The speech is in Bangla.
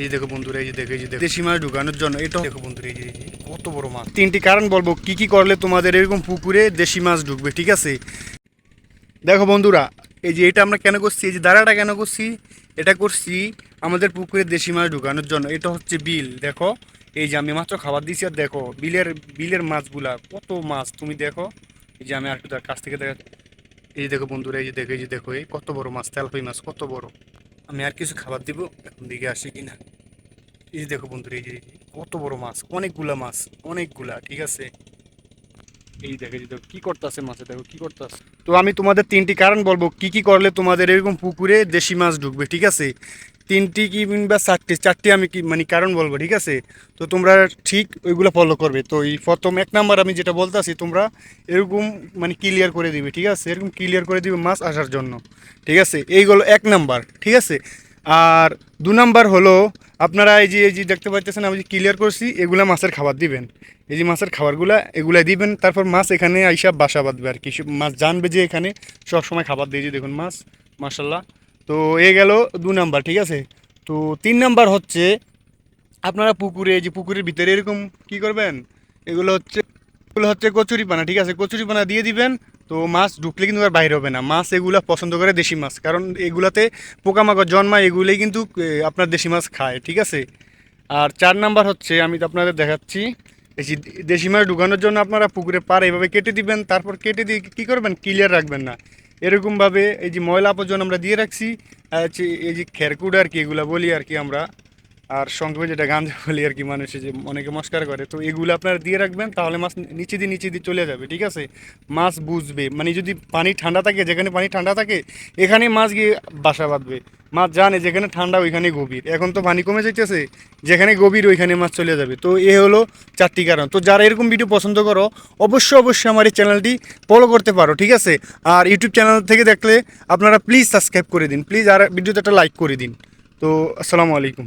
এই দেখো বন্ধুরা, এই যে দেখো দেশি মাছ ঢুকানোর জন্য, এটা দেখো বন্ধুরা, এই যে কত বড় মাছ। তিনটি কারণ বলব, কি কি করলে তোমাদের এরকম পুকুরে দেশি মাছ ঢুকবে, ঠিক আছে? দেখো বন্ধুরা, এই যে এটা আমরা কেন করছি, এই যে দাঁড়াটা কেন করছি? এটা করছি আমাদের পুকুরে দেশি মাছ ঢুকানোর জন্য। এটা হচ্ছে বিল, দেখো। এই যে আমি মাত্র খাবার দিয়েছি, আর দেখো, বিলের বিলের মাছগুলা, কত মাছ, তুমি দেখো। এই যে আমি আর একটু তার কাছ থেকে দেখা এই দেখো বন্ধুরা, এই যে দেখো, এই যে দেখো, এই কত বড় মাছ তেলফই মাছ, কত বড়। আমি আর কিছু খাবার দিব এখন দিকে আসি কি না এই যে দেখো বন্ধুরা এই যে এই যে কত বড় মাছ অনেকগুলা মাছ অনেকগুলা ঠিক আছে? এই দেখে যে দেখো কি করতেছে মাছে দেখো কি করতেছে? তো আমি তোমাদের তিনটি কারণ বলব কি কি করলে তোমাদের এরকম পুকুরে দেশি মাছ ঢুকবে ঠিক আছে? তিনটি কি কিংবা চারটি চারটি আমি কি মানে কারণ বলব, ঠিক আছে? তো তোমরা ঠিক ওইগুলো ফলো করবে। তো এই প্রথম এক নাম্বার আমি যেটা বলতেছি তোমরা এরকম মানে ক্লিয়ার করে দিবে, ঠিক আছে? এরকম ক্লিয়ার করে দিবে মাছ আসার জন্য, ঠিক আছে? এইগুলো এক নাম্বার, ঠিক আছে? আর দু নাম্বার হলো, আপনারা এই যে এই যে দেখতে পাচ্ছেন আমি যে ক্লিয়ার করছি, এগুলা মাছের খাবার দিবেন। এই যে মাছের খাবারগুলা, এগুলা দিবেন, তারপর মাছ এখানে আইসা বাসা বাঁধবে আর কি। মাছ জানবে যে এখানে সবসময় খাবার দিয়ে যে দেখুন মাছ মার্শাল্লাহ তো এ গেল দু নাম্বার, ঠিক আছে? তো তিন নাম্বার হচ্ছে, আপনারা পুকুরে যে পুকুরের ভিতরে এরকম কি করবেন? এগুলো হচ্ছে এগুলো হচ্ছে কচুরি পানা ঠিক আছে? কচুরি পানা দিয়ে দিবেন, তো মাছ ঢুকলে কিন্তু আর বাইরে হবে না। মাছ এগুলো পছন্দ করে দেশি মাছ, কারণ এগুলাতে পোকামাকড় জন্মায়, এগুলোই কিন্তু আপনার দেশি মাছ খায়, ঠিক আছে? আর চার নাম্বার হচ্ছে, আমি তো আপনাদের দেখাচ্ছি, এই দেশি মাছ ঢুকানোর জন্য আপনারা পুকুরে পার এইভাবে কেটে দিবেন, তারপর কেটে দিয়ে কী করবেন? ক্লিয়ার রাখবেন না। এরকমভাবে এই যে ময়লা আবর্জনা আমরা দিয়ে রাখছি এই যে খেরকুড আর কি, এগুলো বলি আর কি আমরা। আর সঙ্গে যেটা গাঞ্জা বলি আর কি মানুষে যে অনেকে মস্কার করে। তো এগুলো আপনারা দিয়ে রাখবেন, তাহলে মাছ নিচে দিয়ে নিচে দিয়ে চলে যাবে, ঠিক আছে? মাছ বুঝবে মানে যদি পানি ঠান্ডা থাকে, যেখানে পানি ঠান্ডা থাকে এখানে মাছ গিয়ে বাসা বাঁধবে। মাছ জানে যেখানে ঠান্ডা, ওইখানে গভীর। এখন তো পানি কমে যাইতেছে, যেখানে গভীর, ওইখানে মাছ চলে যাবে। তো এ হলো চারটি কারণ। তো যারা এরকম ভিডিও পছন্দ করো, অবশ্যই অবশ্যই আমার এই চ্যানেলটি ফলো করতে পারো, ঠিক আছে? আর ইউটিউব চ্যানেল থেকে দেখলে আপনারা প্লিজ সাবস্ক্রাইব করে দিন। প্লিজ আর ভিডিওতে একটা লাইক করে দিন। তো আসসালামু আলাইকুম।